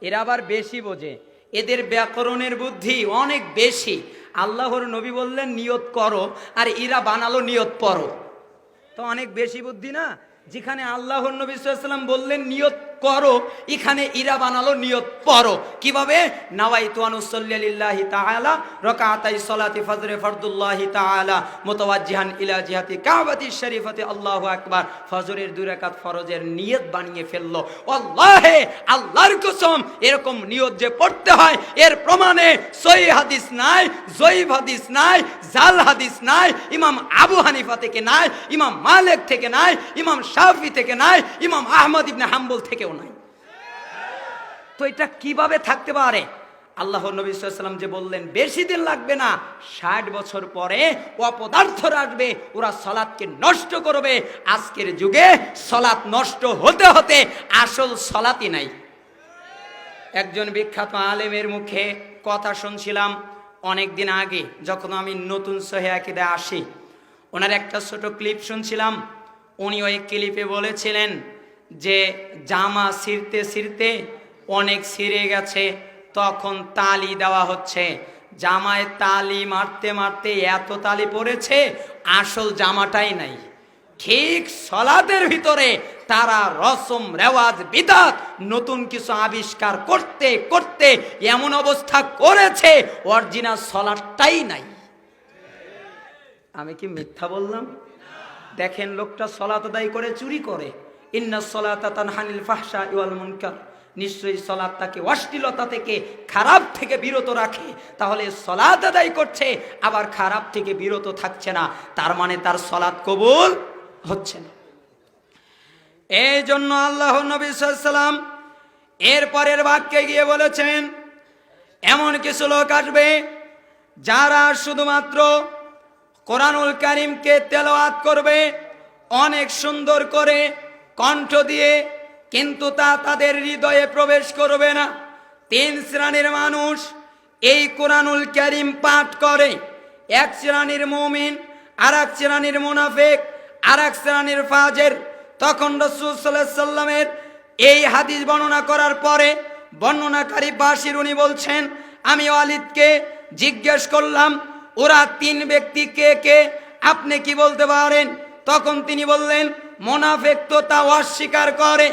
এরা আবার বেশি বোঝে। এদের ব্যাকরণের বুদ্ধি অনেক বেশি। আল্লাহর নবী বললেন, নিয়ত করো। আর এরা বানালো, নিয়ত পড়ো। তো অনেক বেশি বুদ্ধি না? যেখানে আল্লাহর নবী সাল্লাম বললেন, নিয়ত করো, এখানে ইরা বানালো নিয়ত, পড়ো। কীভাবে? নাওয়াই তুয়ানুসল্লিল্লাহি তাআলা, রাকাতাই সালাতি ফজরে ফরদুল্লাহি তাআলা, মুতাওয়াজ্জিহান ইলা জিহাতি কাবাতি শরীফাতি, আল্লাহু আকবার। ফজরের দুই রাকাত ফরজের নিয়ত বানিয়ে ফেলল। আল্লাহে আল্লাহর কসম, এরকম নিয়ত যে পড়তে হয়, এর প্রমাণে সহি হাদিস নাই জয়ীব হাদিস নাই, জাল হাদিস নাই, ইমাম আবু হানিফা থেকে নাই, ইমাম মালিক থেকে নাই, ইমাম শাফি থেকে নাই, ইমাম আহমদ ইবনে হাম্বল থেকেও তো এটা কীভাবে থাকতে পারে? আল্লাহ নবী সাল্লাম যে বললেন, বেশি দিন লাগবে না, ষাট বছর পরে অপদার্থরা আসবে ওরা সলাৎকে নষ্ট করবে। আজকের যুগে সলাৎ নষ্ট হতে হতে আসল সলাতই নাই। একজন বিখ্যাত আলেমের মুখে কথা শুনছিলাম অনেক দিন আগে, যখন আমি নতুন সহেয়াকিদে আসি। ওনার একটা ছোট ক্লিপ শুনছিলাম উনি ওই ক্লিপে বলেছিলেন যে, জামা ছিঁড়তে ছিঁড়তে অনেক ছিঁড়ে গেছে। তখন তালি দেওয়া হচ্ছে। জামায় তালি মারতে মারতে এত তালি পড়েছে, আসল জামাটাই নাই। ঠিক সলাদের ভিতরে তারা রসম রেওয়াজ, বিদাত, নতুন কিছু আবিষ্কার করতে করতে এমন অবস্থা করেছে অরিজিনাল সলাদটাই নাই। আমি কি মিথ্যা বললাম? দেখেন লোকটা সলাত আদায় করে, চুরি করে। ইন্না সলাতা তানহানিল ফাহশা ইওয়াল মুনকার। নিশ্চয়ই সলাদ তাকে অশ্লীলতা থেকে খারাপ থেকে বিরত রাখে। তাহলে সলাৎ আদায় করছে, আবার খারাপ থেকে বিরত থাকছে না। তার মানে তার সলাদ কবুল হচ্ছে না। এই জন্য আল্লাহ নবী সাল্লাম এর পরের বাক্যে গিয়ে বলেছেন, এমন কিছু লোক আসবে যারা শুধুমাত্র কোরআনুল কারিমকে তেলাওয়াত করবে, অনেক সুন্দর করে কণ্ঠ দিয়ে কিন্তু তা তাদের হৃদয়ে প্রবেশ করবে না। তিন শ্রেণির মানুষ এই কোরআনুল ক্যারিম পাঠ করে। এক শ্রেণির মমিন আর এক শ্রেণির মুনাফেক আর এক শ্রেণির ফাজের। তখন রসুল সাল্লামের এই হাদিস বর্ণনা করার পরে বর্ণনাকারী বাসির উনি বলছেন, আমি ওয়ালিদকে জিজ্ঞেস করলাম, ওরা তিন ব্যক্তি কে কে? আপনি কি বলতে পারেন? তখন তিনি বললেন, মোনাফেক তো তা অস্বীকার করে।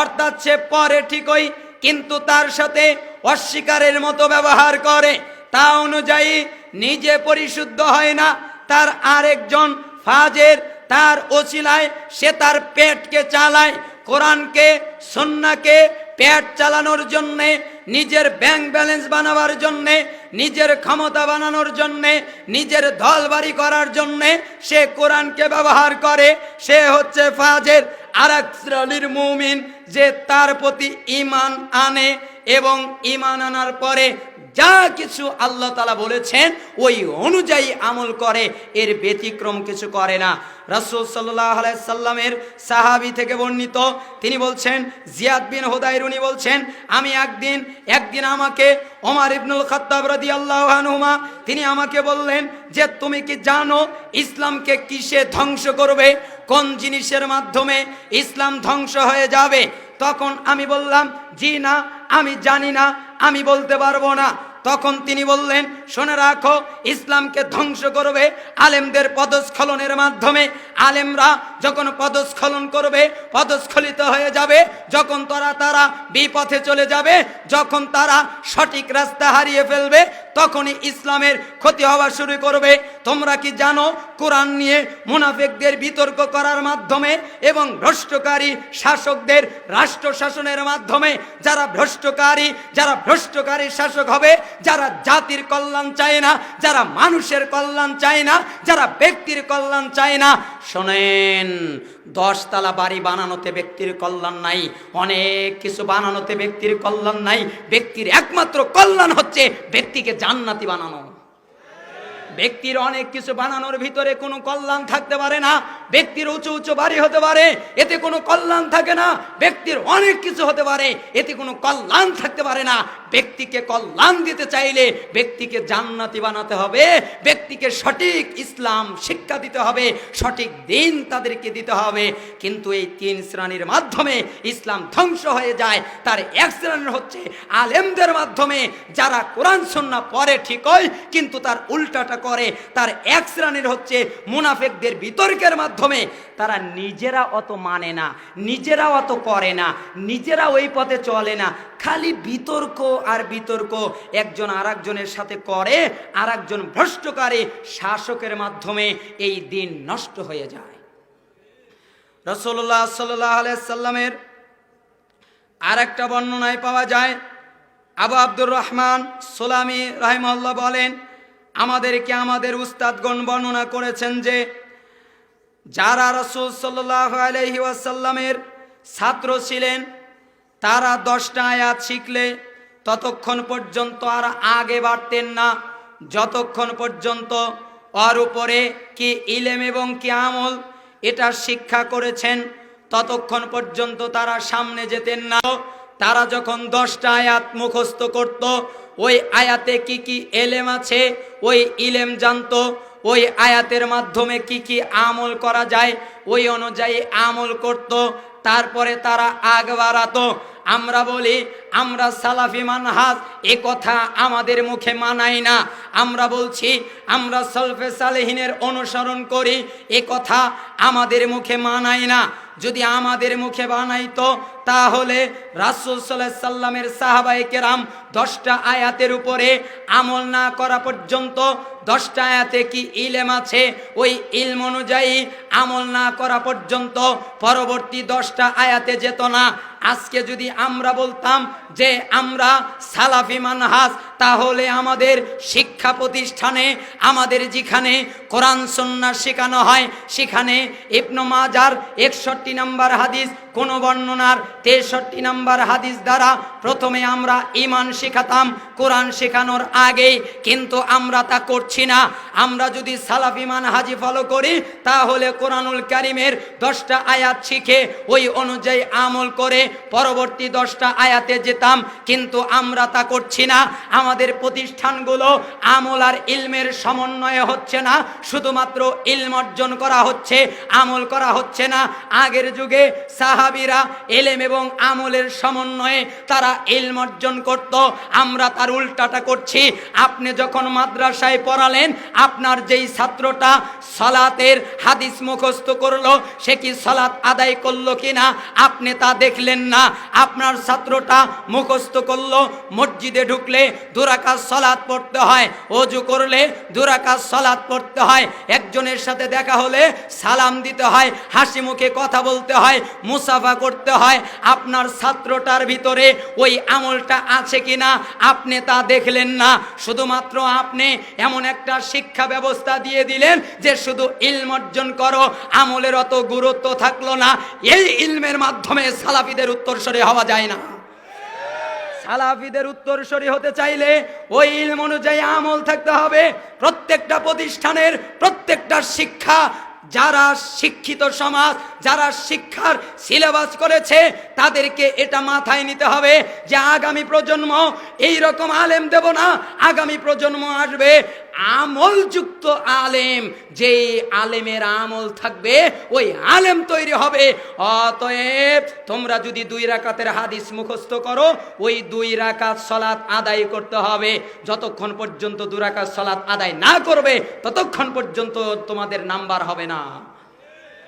অর্থাৎ সে পরে ঠিকই, কিন্তু তার সাথে অস্বীকারের মতো ব্যবহার করে। তা অনুযায়ী নিজে পরিশুদ্ধ হয় না, তার আরেকজন ফাজের, তার ওসিলায় সে তার পেটকে চালায়, কোরআনকে, সন্নাকে পেট চালানোর জন্যে, নিজের ব্যাংক ব্যালেন্স বানাবার জন্যে, নিজের ক্ষমতা বানানোর জন্যে, নিজের দল বাড়ি করার জন্যে সে কোরআনকে ব্যবহার করে। সে হচ্ছে ফাজের আর এক শ্রেণির মুমিন যে তার প্রতি ইমান আনে এবং ইমান আনার পরে যা কিছু আল্লাহ তালা বলেছেন, ওই অনুযায়ী আমল করে, এর ব্যতিক্রম কিছু করে না। রাসুল সাল্লাহ সাল্লামের সাহাবি থেকে বর্ণিত, তিনি বলছেন, জিয়াদ বিন হোদাইর উনি বলছেন, আমি একদিন একদিন আমাকে ওমার ইবনুল খত্তাব রাদি আল্লাহানুমা তিনি আমাকে বললেন যে, তুমি কি জানো ইসলামকে কিসে ধ্বংস করবে? কোন জিনিসের মাধ্যমে ইসলাম ধ্বংস হয়ে যাবে? তখন আমি বললাম, জি না আমি জানি না, আমি বলতে পারব না। তখন তিনি বললেন, শুনে রাখো, ইসলামকে ধ্বংস করবে আলেমদের পদস্খলনের মাধ্যমে। আলেমরা যখন পদস্খলন করবে, পদস্খলিত হয়ে যাবে, যখন তারা তারা বিপথে চলে যাবে, যখন তারা সঠিক রাস্তা হারিয়ে ফেলবে তখনই ইসলামের ক্ষতি হওয়া শুরু করবে। তোমরা কি জানো, কোরআন নিয়ে মুনাফেকদের বিতর্ক করার মাধ্যমে এবং ভ্রষ্টকারী শাসকদের রাষ্ট্র শাসনের মাধ্যমে যারা ভ্রষ্টকারী যারা ভ্রষ্টকারী শাসক হবে, যারা জাতির কল্যাণ চায় না, যারা মানুষের কল্যাণ চায় না, যারা ব্যক্তির কল্যাণ চায় না, শোনেন দশতলা বাড়ি বানানোতে ব্যক্তির কল্যাণ নাই, অনেক কিছু বানানোতে ব্যক্তির কল্যাণ নাই, ব্যক্তির একমাত্র কল্যাণ হচ্ছে ব্যক্তিকে জান্নাতি বানানো। ব্যক্তির অনেক কিছু বানানোর ভিতরে কোনো কল্যাণ থাকতে পারে না। ব্যক্তির উঁচু উঁচু বাড়ি হতে পারে, এতে কোনো কল্যাণ থাকে না। ব্যক্তির অনেক কিছু হতে পারে, এতে কোনো কল্যাণ থাকতে পারে না। ব্যক্তিকে কল্যাণ দিতে চাইলে ব্যক্তিকে জান্নাতি বানাতে হবে, ব্যক্তিকে সঠিক ইসলাম শিক্ষা দিতে হবে, সঠিক দিন তাদেরকে দিতে হবে। কিন্তু এই তিন শ্রেণির মাধ্যমে ইসলাম ধ্বংস হয়ে যায়। তার এক শ্রেণির হচ্ছে আলেমদের মাধ্যমে, যারা কোরআন সন্না পরে ঠিকই, কিন্তু তার উল্টাটা করে তার এক শ্রেণির হচ্ছে মুনাফেকদের বিতর্কের মাধ্যমে। তারা নিজেরা অত মানে না, নিজেরা অত করে না, নিজেরা ওই পথে চলে না। খালি বিতর্ক আর বিতর্ক। একজন আর একজনের সাথে করে আর একজন ভ্রষ্টকারী শাসকের মাধ্যমে এই দিন নষ্ট হয়ে যায়। রসল্লাহ সাল্লাহ সাল্লামের আর একটা বর্ণনায় পাওয়া যায়। আবু আব্দুর রহমান সোলামি রাহিমল্লাহ বলেন আমাদেরকে আমাদের উস্তাদগণ বর্ণনা করেছেন যে, যারা রসুল সাল্লাহ আলহি ওয়াসাল্লামের ছাত্র ছিলেন, তারা দশটা আয়াত শিখলে ততক্ষণ পর্যন্ত আর আগে বাড়তেন না। যতক্ষণ পর্যন্ত ওর উপরে কি ইলেম এবং কি আমল এটা শিক্ষা করেছেন, ততক্ষণ পর্যন্ত তারা সামনে যেতেন না। তারা যখন দশটা আয়াত মুখস্থ করত ওই আয়াতে কি কি এলেম আছে? ওই ইলেম জানতো। ওই আয়াতের মাধ্যমে কি কি আমল করা যায়? ওই অনুযায়ী আমল করত। তারপরে তারা আগ বাড়াতো। আমরা বলি, আমরা সালাফি মানহাজ, এ কথা আমাদের মুখে মানাই না। আমরা বলছি, আমরা সলফে সালেহিনের অনুসরণ করি, এ কথা আমাদের মুখে মানাই না। যদি আমাদের মুখে বানাইতো তাহলে রাসুল সাল্লাহ সাল্লামের সাহাবাই কেরাম দশটা আয়াতের উপরে আমল না করা পর্যন্ত দশটা আয়াতে কি ইলেম আছে? ওই ইলম অনুযায়ী আমল না করা পর্যন্ত পরবর্তী দশটা আয়াতে যেত না। আজকে যদি আমরা বলতাম যে আমরা সালাফি মানহাজ, তাহলে আমাদের শিক্ষা প্রতিষ্ঠানে, আমাদের যেখানে কোরআন সন্ন্যাস শেখানো হয়, সেখানে ইবনু মাজার একষট্টি নাম্বার হাদিস কোন বর্ণনার তেষট্টি নম্বর হাদিস দ্বারা প্রথমে আমরা ইমান শেখাতাম, কোরআন শেখানোর আগেই, কিন্তু আমরা তা করছি না। আমরা যদি সালাফি হাজি ফলো করি, তাহলে কোরআনুল কারিমের দশটা আয়াত শিখে ওই অনুযায়ী আমল করে পরবর্তী দশটা আয়াতে যেতাম, কিন্তু আমরা তা করছি না। আমাদের প্রতিষ্ঠানগুলো আমল আর ইলমের সমন্বয়ে হচ্ছে না, শুধুমাত্র ইলম অর্জন করা হচ্ছে, আমল করা হচ্ছে না। আগের যুগে সাহাবিরা এলেম এবং আমলের সমন্বয়ে তারা ইলম অর্জন করত, আমরা তার উল্টাটা করছি। আপনি যখন মাদ্রাসায় পড়ালেন, আপনার যেই ছাত্রটা সলাতের হাদিস মুখস্থ করল, সে কি সলাত আদায় করল কিনা? আপনি তা দেখলেন না। আপনার ছাত্রটা মুখস্থ করল, মসজিদে ঢুকলে দুরাকাজ সলাৎ পড়তে হয়, অজু করলে দুরাকাজ সলাৎ পড়তে হয়, একজনের সাথে দেখা হলে সালাম দিতে হয়, হাসি মুখে কথা বলতে হয়, মুসাফা করতে হয়। আপনার ছাত্রটার ভিতরে ওই আমলটা আছে কিনা আপনি তা দেখলেন না। শুধুমাত্র আপনি এমন একটা শিক্ষা ব্যবস্থা দিয়ে দিলেন যে শুধু ইলম অর্জন করো, আমলের অত গুরুত্ব থাকল না। এই ইলমের মাধ্যমে সালাফিদের উত্তরসরে হওয়া যায় না। সালাফিদের উত্তরসরি হতে চাইলে ওই ইলম অনুযায়ী আমল থাকতে হবে। প্রত্যেকটা প্রতিষ্ঠানের প্রত্যেকটা শিক্ষা যারা শিক্ষিত সমাজ, যারা শিক্ষার সিলেবাস করেছে, তাদেরকে এটা মাথায় নিতে হবে যে আগামী প্রজন্ম এই রকম আলেম দেব না। আগামী প্রজন্ম আসবে আমলযুক্ত আলেম, যেই আলেমের আমল থাকবে, ওই আলেম তৈরি হবে। অতএব তোমরা যদি দুই রাকাতের হাদিস মুখস্থ করো, ওই দুই রাকাত সলাৎ আদায় করতে হবে। যতক্ষণ পর্যন্ত দু রাকাত সলাৎ আদায় না করবে, ততক্ষণ পর্যন্ত তোমাদের নাম্বার হবে না।